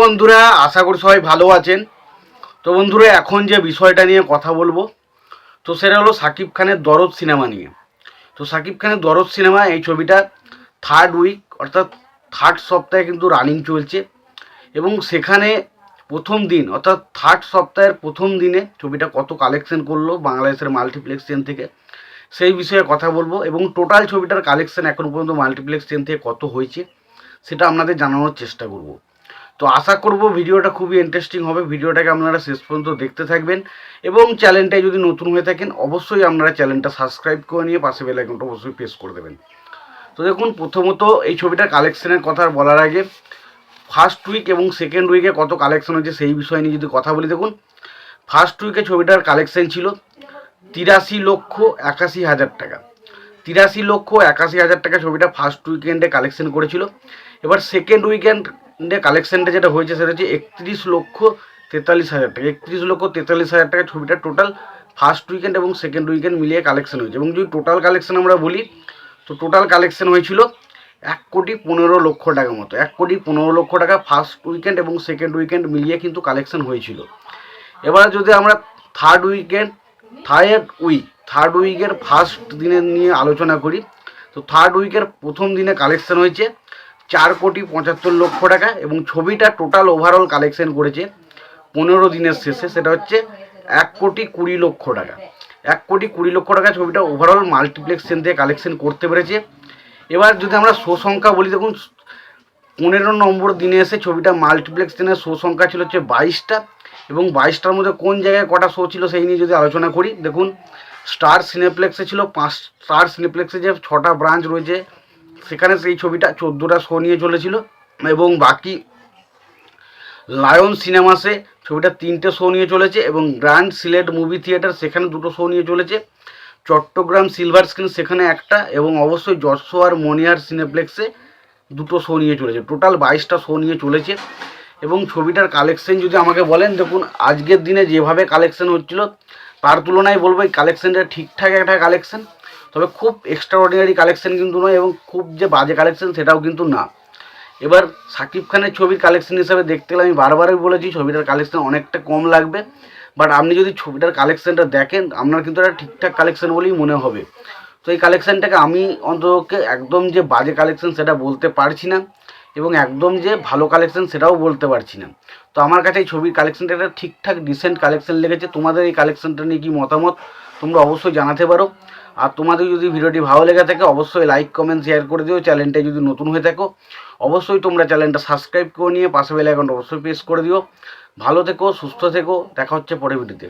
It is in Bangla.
বন্ধুরা, আশা করি সবাই ভালো আছেন। তো বন্ধুরা, এখন যে বিষয়টা নিয়ে কথা বলব, তো সেটা হলো সাকিব খানের দরদ সিনেমা নিয়ে। তো সাকিব খানের দরদ সিনেমা, এই ছবিটা থার্ড উইক অর্থাৎ থার্ড সপ্তাহে কিন্তু রানিং চলছে। এবং সেখানে প্রথম দিন, অর্থাৎ থার্ড সপ্তাহের প্রথম দিনে ছবিটা কত কালেকশন করল বাংলাদেশের মাল্টিপ্লেক্স চেন থেকে, সেই বিষয়ে কথা বলব। এবং টোটাল ছবিটার কালেকশন এখন পর্যন্ত মাল্টিপ্লেক্স চেন থেকে কত হয়েছে, সেটা আপনাদের জানানোর চেষ্টা করব। তো আশা করব ভিডিওটা খুবই ইন্টারেস্টিং হবে। ভিডিওটাকে আপনারা শেষ পর্যন্ত দেখতে থাকবেন। এবং চ্যানেলটায় যদি নতুন হয়ে থাকেন, অবশ্যই আপনারা চ্যানেলটা সাবস্ক্রাইব করে নিয়ে পাশে বেল আইকনটা অবশ্যই প্রেস করে দেবেন। তো দেখুন, প্রথমত এই ছবিটার কালেকশনের কথা বলার আগে ফার্স্ট উইক এবং সেকেন্ড উইকে কত কালেকশন হয়েছে সেই বিষয় নিয়ে যদি কথা বলি দেখুন। ফার্স্ট উইকে ছবিটার কালেকশন ছিল তিরাশি লক্ষ একাশি হাজার টাকা। তিরাশি লক্ষ একাশি হাজার টাকা ছবিটা ফার্স্ট উইকেন্ডে কালেকশন করেছিল। এবার সেকেন্ড উইকেন্ডে কালেকশনটা যেটা হয়েছে সেটা হচ্ছে একত্রিশ লক্ষ তেতাল্লিশ হাজার টাকা। একত্রিশ লক্ষ তেতাল্লিশ হাজার টাকা ছবিটা টোটাল ফার্স্ট উইকেন্ড এবং সেকেন্ড উইকেন্ড মিলিয়ে কালেকশন হয়েছে। এবং যদি টোটাল কালেকশন আমরা বলি, তো টোটাল কালেকশন হয়েছিল এক কোটি পনেরো লক্ষ টাকা মতো। এক কোটি পনেরো লক্ষ টাকা ফার্স্ট উইকেন্ড এবং সেকেন্ড উইকেন্ড মিলিয়ে কিন্তু কালেকশন হয়েছিল। এবার যদি আমরা third weekend third week third উইকের first দিনের নিয়ে আলোচনা করি, তো থার্ড উইকের প্রথম দিনে কালেকশন হয়েছে চার কোটি পঁচাত্তর লক্ষ টাকা এবং ছবিটা টোটাল ওভারঅল কালেকশন করেছে পনেরো দিনের শেষে, সেটা হচ্ছে এক কোটি কুড়ি লক্ষ টাকা। এক কোটি কুড়ি লক্ষ টাকা ছবিটা ওভারঅল মাল্টিপ্লেক্স সেন থেকে কালেকশন করতে পেরেছে। এবার যদি আমরা শো সংখ্যা বলি, দেখুন, পনেরো নম্বর দিনে এসে ছবিটা মাল্টিপ্লেক্স দিনের শো সংখ্যা ছিল হচ্ছে বাইশটা এবং বাইশটার মধ্যে কোন জায়গায় কটা শো ছিল সেই নিয়ে যদি আলোচনা করি, দেখুন স্টার সিনেপ্লেক্সে ছিল পাঁচ স্টার সিনেপ্লেক্সে যে ছটা ব্রাঞ্চ রয়েছে সেখানে সেই ছবিটা চোদ্দোটা শো নিয়ে চলেছিল এবং বাকি লায়ন সিনেমাসে ছবিটা তিনটে শো নিয়ে চলেছে এবং গ্র্যান্ড সিলেট মুভি থিয়েটার সেখানে দুটো শো নিয়ে চলেছে। চট্টগ্রাম সিলভার স্ক্রিন সেখানে একটা এবং অবশ্যই যশোয়ার মনিয়ার সিনেপ্লেক্সে দুটো শো নিয়ে চলেছে। টোটাল বাইশটা শো নিয়ে চলেছে এবং ছবিটার কালেকশন যদি আমাকে বলেন, দেখুন আজকের দিনে যেভাবে কালেকশন হচ্ছিল, তার তুলনায় বলব এই কালেকশনটা ঠিকঠাক একটা কালেকশন তবে খুব এক্সট্রাঅর্ডিনারি কালেকশন কিন্তু নয় এবং খুব যে বাজে কালেকশন সেটাও কিন্তু না। এবার সাকিব খানের ছবির কালেকশন হিসাবে দেখতে গেলে আমি বারবারই বলেছি ছবিটার কালেকশন অনেকটা কম লাগবে। বাট আপনি যদি ছবিটার কালেকশনটা দেখেন, আপনার কিন্তু একটা ঠিকঠাক কালেকশন বলেই মনে হবে। তো এই কালেকশনটাকে আমি অন্ততকে একদম যে বাজে কালেকশন সেটা বলতে পারছি না এবং একদম যে ভালো কালেকশন সেটাও বলতে পারছি না। তো আমার কাছে এই ছবির কালেকশনটা একটা ঠিকঠাক ডিসেন্ট কালেকশন লেগেছে। তোমাদের এই কালেকশনটা নিয়ে কি মতামত তোমরা অবশ্যই জানাতে পারো। আর তোমাদের যদি ভিডিওটি ভালো লেগে থাকে, অবশ্যই লাইক কমেন্ট শেয়ার করে দিও। চ্যানেলটা যদি নতুন হয়ে থাকো, অবশ্যই তোমরা চ্যানেলটা সাবস্ক্রাইব করে নিয়ে পাশে বেল অ্যাকাউন্ট অবশ্যই প্রেস করে দিও। ভালো থেকো, সুস্থ থেকো, দেখা হচ্ছে পরে ভিডিওতে।